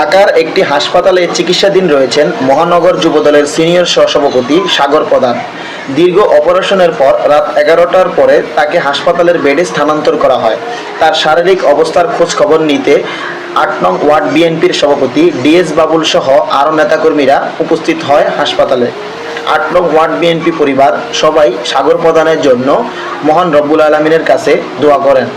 ঢাকার একটি হাসপাতালে চিকিৎসাধীন রয়েছেন মহানগর যুবদলের সিনিয়র সহসভাপতি সাগর প্রধান। দীর্ঘ অপারেশনের পর রাত এগারোটার পরে তাকে হাসপাতালের বেডে স্থানান্তর করা হয়। তার শারীরিক অবস্থার খোঁজ খবর নিতে আট নং ওয়ার্ড বিএনপির সভাপতি ডিএস বাবুল সহ আরও নেতাকর্মীরা উপস্থিত হয় হাসপাতালে। আট নং ওয়ার্ড বিএনপি পরিবার সবাই সাগর প্রদানের জন্য মহান রব্বুল আলমিনের কাছে দোয়া করেন।